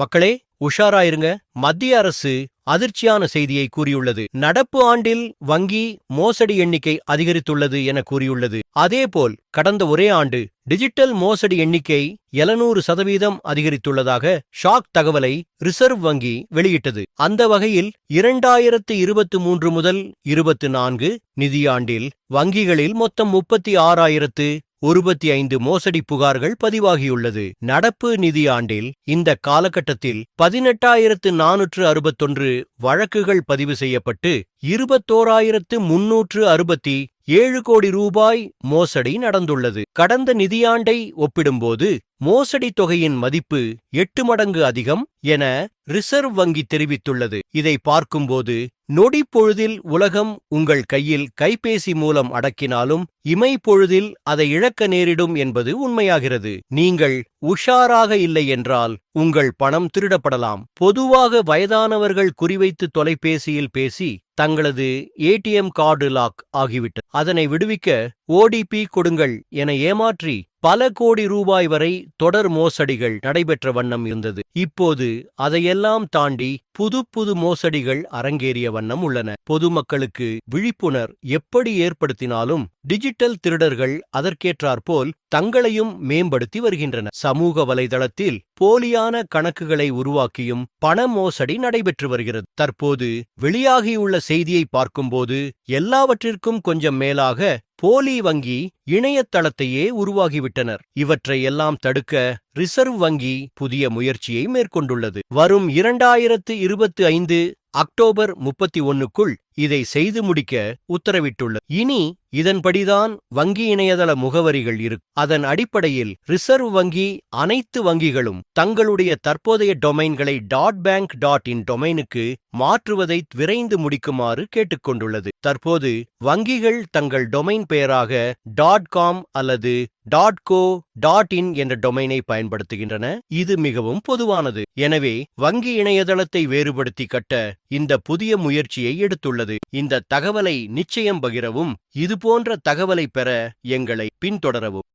மக்களே உஷாராயிருங்க. மத்திய அரசு அதிர்ச்சியான செய்தியை கூறியுள்ளது. நடப்பு ஆண்டில் வங்கி மோசடி எண்ணிக்கை அதிகரித்துள்ளது என கூறியுள்ளது. அதேபோல் கடந்த ஒரே ஆண்டு டிஜிட்டல் மோசடி எண்ணிக்கை எழுநூறு சதவீதம் அதிகரித்துள்ளதாக ஷாக் தகவலை ரிசர்வ் வங்கி வெளியிட்டது. அந்த வகையில் இரண்டாயிரத்து இருபத்து மூன்று முதல் இருபத்து நான்கு நிதியாண்டில் வங்கிகளில் மொத்தம் முப்பத்தி ஆறாயிரத்து ஒருபத்தி ஐந்து மோசடி புகார்கள் பதிவாகியுள்ளது. நடப்பு நிதியாண்டில் இந்த காலகட்டத்தில் பதினெட்டாயிரத்து நானூற்று அறுபத்தொன்று வழக்குகள் பதிவு செய்யப்பட்டு இருபத்தோராயிரத்து முன்னூற்று அறுபத்தி ஏழு கோடி ரூபாய் மோசடி நடந்துள்ளது. கடந்த நிதியாண்டை ஒப்பிடும்போது மோசடி தொகையின் மதிப்பு எட்டு மடங்கு அதிகம் என ரிசர்வ் வங்கி தெரிவித்துள்ளது. இதை பார்க்கும்போது நொடி பொழுதில் உலகம் உங்கள் கையில் கைபேசி மூலம் அடக்கினாலும் இமை பொழுதில் அதை இழக்க நேரிடும் என்பது உண்மையாகிறது. நீங்கள் உஷாராக இல்லை என்றால் உங்கள் பணம் திருடப்படலாம். பொதுவாக வயதானவர்கள் குறிவைத்து தொலைபேசியில் பேசி தங்களது ஏடிஎம் கார்டு லாக் ஆகிவிட்டது. அதனை விடுவிக்க ஓடிபி கொடுங்கள் என ஏமாற்றி பல கோடி ரூபாய் வரை தொடர் மோசடிகள் நடைபெற்ற வண்ணம் இருந்தது. இப்போது அதையெல்லாம் தாண்டி புது புது மோசடிகள் அரங்கேறிய வண்ணம் உள்ளன. பொதுமக்களுக்கு விழிப்புணர் எப்படி ஏற்படுத்தினாலும் டிஜிட்டல் திருடர்கள் அதற்கேற்றாற்போல் தங்களையும் மேம்படுத்தி வருகின்றன. சமூக வலைதளத்தில் போலியான கணக்குகளை உருவாக்கியும் பண மோசடி நடைபெற்று வருகிறது. தற்போது வெளியாகியுள்ள செய்தியை பார்க்கும்போது எல்லாவற்றிற்கும் கொஞ்சம் மேலாக போலி வங்கி இணையதளத்தையே உருவாகிவிட்டனர். இவற்றை எல்லாம் தடுக்க ரிசர்வ் வங்கி புதிய முயற்சியை மேற்கொண்டுள்ளது. வரும் இரண்டாயிரத்து இருபத்து ஐந்து அக்டோபர் முப்பத்தி ஒன்னுக்குள் இதை செய்து முடிக்க உத்தரவிட்டுள்ளது. இனி இதன்படிதான் வங்கி இணையதள முகவரிகள் இருக்கும் அதன் அடிப்படையில் ரிசர்வ் வங்கி அனைத்து வங்கிகளும் தங்களுடைய தற்போதைய டொமைன்களை. டாட் பேங்க் டாட் இன் டொமைனுக்கு மாற்றுவதை விரைந்து முடிக்குமாறு கேட்டுக்கொண்டுள்ளது. தற்போது வங்கிகள் தங்கள் டொமைன் பெயராக. டாட் காம் அல்லது. டாட் கோ டாட் இன் என்ற டொமைனை பயன்படுத்துகின்றன. இது மிகவும் பொதுவானது. எனவே வங்கி இணையதளத்தை வேறுபடுத்தி கட்ட இந்த புதிய முயற்சியை எடுத்துள்ளது. இந்த தகவலை நிச்சயம் பகிரவும். இதுபோன்ற தகவலை பெற எங்களை பின்தொடரவும்.